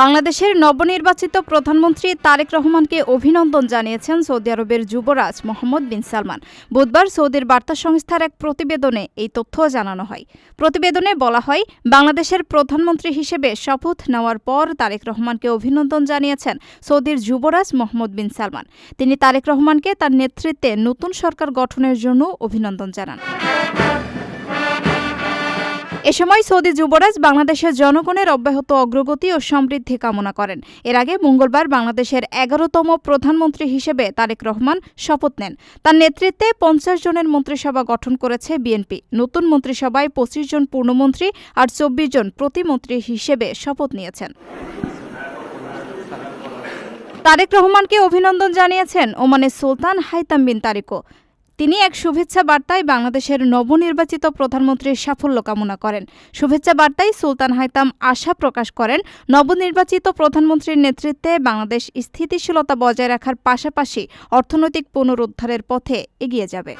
বাংলাদেশের নবনির্বাচিত প্রধানমন্ত্রী তারেক রহমানকে অভিনন্দন জানিয়েছেন সৌদি আরবের যুবরাজ মোহাম্মদ বিন সালমান। বুধবার সৌদির বার্তা সংস্থার এক প্রতিবেদনে এই তথ্য জানানো হয়। প্রতিবেদনে বলা হয়, বাংলাদেশের প্রধানমন্ত্রী হিসেবে শপথ নেওয়ার পর তারেক রহমানকে অভিনন্দন জানিয়েছেন সৌদির যুবরাজ মোহাম্মদ বিন সালমান। তিনি তারেক রহমানকে তার নেতৃত্বে নতুন সরকার গঠনের জন্য অভিনন্দন জানান। এ সময় সৌদি যুবরাজ বাংলাদেশের জনগণের অব্যাহত অগ্রগতি ও সমৃদ্ধি কামনা করেন। এর আগে মঙ্গলবার বাংলাদেশের এগারোতম প্রধানমন্ত্রী হিসেবে তারেক রহমান শপথ নেন। তার নেতৃত্বে পঞ্চাশ জনের মন্ত্রিসভা গঠন করেছে বিএনপি। নতুন মন্ত্রিসভায় পঁচিশ জন পূর্ণমন্ত্রী আর চব্বিশ জন প্রতিমন্ত্রী হিসেবে শপথ নিয়েছেন। তারেক রহমানকে অভিনন্দন জানিয়েছেন ওমানের সুলতান হাইতাম বিন তারিকও। তিনি এক শুভেচ্ছা বার্তায় বাংলাদেশের নবনির্বাচিত প্রধানমন্ত্রীর সাফল্য কামনা করেন। শুভেচ্ছা বার্তায় সুলতান হাইতাম আশা প্রকাশ করেন, নবনির্বাচিত প্রধানমন্ত্রীর নেতৃত্বে বাংলাদেশ স্থিতিশীলতা বজায় রাখার পাশাপাশি অর্থনৈতিক পুনরুদ্ধারের পথে এগিয়ে যাবে।